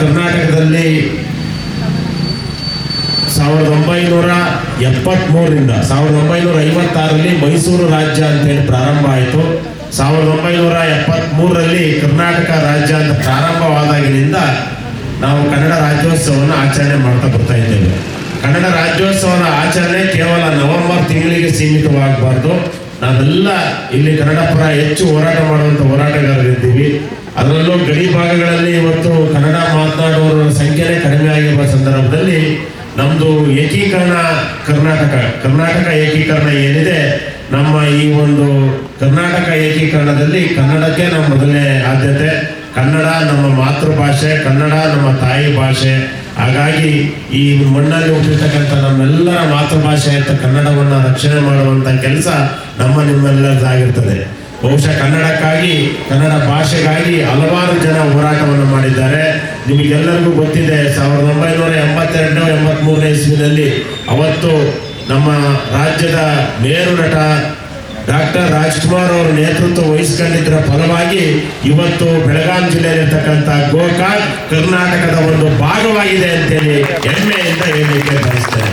ಕರ್ನಾಟಕದಲ್ಲಿ ಸಾವಿರದ ಒಂಬೈನೂರ ಎಪ್ಪತ್ತ್ಮೂರರಿಂದ ಸಾವಿರದ ಒಂಬೈನೂರ ಐವತ್ತಾರರಲ್ಲಿ ಮೈಸೂರು ರಾಜ್ಯ ಅಂತೇಳಿ ಪ್ರಾರಂಭ ಆಯಿತು. ಸಾವಿರದ ಒಂಬೈನೂರ ಎಪ್ಪತ್ತ್ಮೂರರಲ್ಲಿ ಕರ್ನಾಟಕ ರಾಜ್ಯ ಅಂತ ಪ್ರಾರಂಭವಾದಾಗಿನಿಂದ ನಾವು ಕನ್ನಡ ರಾಜ್ಯೋತ್ಸವವನ್ನು ಆಚರಣೆ ಮಾಡ್ತಾ ಬರ್ತಾ ಇದ್ದೇವೆ. ಕನ್ನಡ ರಾಜ್ಯೋತ್ಸವದ ಆಚರಣೆ ಕೇವಲ ನವೆಂಬರ್ ತಿಂಗಳಿಗೆ ಸೀಮಿತವಾಗಬಾರ್ದು. ನಾವೆಲ್ಲ ಇಲ್ಲಿ ಕನ್ನಡ ಪರ ಹೆಚ್ಚು ಹೋರಾಟ ಮಾಡುವಂಥ ಹೋರಾಟಗಾರರಿದ್ದೀವಿ. ಅದರಲ್ಲೂ ಗಡಿ ಭಾಗಗಳಲ್ಲಿ ಇವತ್ತು ಕನ್ನಡ ಮಾತನಾಡುವವರ ಸಂಖ್ಯೆನೇ ಕಡಿಮೆ ಆಗಿರುವ ಸಂದರ್ಭದಲ್ಲಿ ನಮ್ಮದು ಏಕೀಕರಣ ಕರ್ನಾಟಕ ಕರ್ನಾಟಕ ಏಕೀಕರಣ ಏನಿದೆ, ನಮ್ಮ ಈ ಒಂದು ಕರ್ನಾಟಕ ಏಕೀಕರಣದಲ್ಲಿ ಕನ್ನಡಕ್ಕೆ ನಮ್ಮ ಮೊದಲನೇ ಆದ್ಯತೆ, ಕನ್ನಡ ನಮ್ಮ ಮಾತೃಭಾಷೆ, ಕನ್ನಡ ನಮ್ಮ ತಾಯಿ ಭಾಷೆ. ಹಾಗಾಗಿ ಈ ಮಣ್ಣಲ್ಲಿ ಹುಟ್ಟಿರ್ತಕ್ಕಂಥ ನಮ್ಮೆಲ್ಲರ ಮಾತೃಭಾಷೆ ಅಂತ ಕನ್ನಡವನ್ನು ರಕ್ಷಣೆ ಮಾಡುವಂಥ ಕೆಲಸ ನಮ್ಮ ನಿಮ್ಮೆಲ್ಲರದಾಗಿರ್ತದೆ ಬಹುಶಃ ಕನ್ನಡಕ್ಕಾಗಿ, ಕನ್ನಡ ಭಾಷೆಗಾಗಿ ಹಲವಾರು ಜನ ಹೋರಾಟವನ್ನು ಮಾಡಿದ್ದಾರೆ. ನಿಮಗೆಲ್ಲರಿಗೂ ಗೊತ್ತಿದೆ, ಸಾವಿರದ ಒಂಬೈನೂರ ಎಂಬತ್ತೆರಡು ಎಂಬತ್ಮೂರನೇ ಇಸ್ವಿನಲ್ಲಿ ಅವತ್ತು ನಮ್ಮ ರಾಜ್ಯದ ಮೇರು ನಟ ಡಾಕ್ಟರ್ ರಾಜ್ಕುಮಾರ್ ಅವರು ನೇತೃತ್ವ ವಹಿಸ್ಕೊಂಡಿದ್ದರ ಫಲವಾಗಿ ಇವತ್ತು ಬೆಳಗಾಂ ಜಿಲ್ಲೆಯಲ್ಲಿರ್ತಕ್ಕಂಥ ಗೋಕಾಕ್ ಕರ್ನಾಟಕದ ಒಂದು ಭಾಗವಾಗಿದೆ ಅಂತೇಳಿ ಹೆಮ್ಮೆಯಿಂದ ಹೇಳಲಿಕ್ಕೆ ಬಯಸ್ತೇನೆ.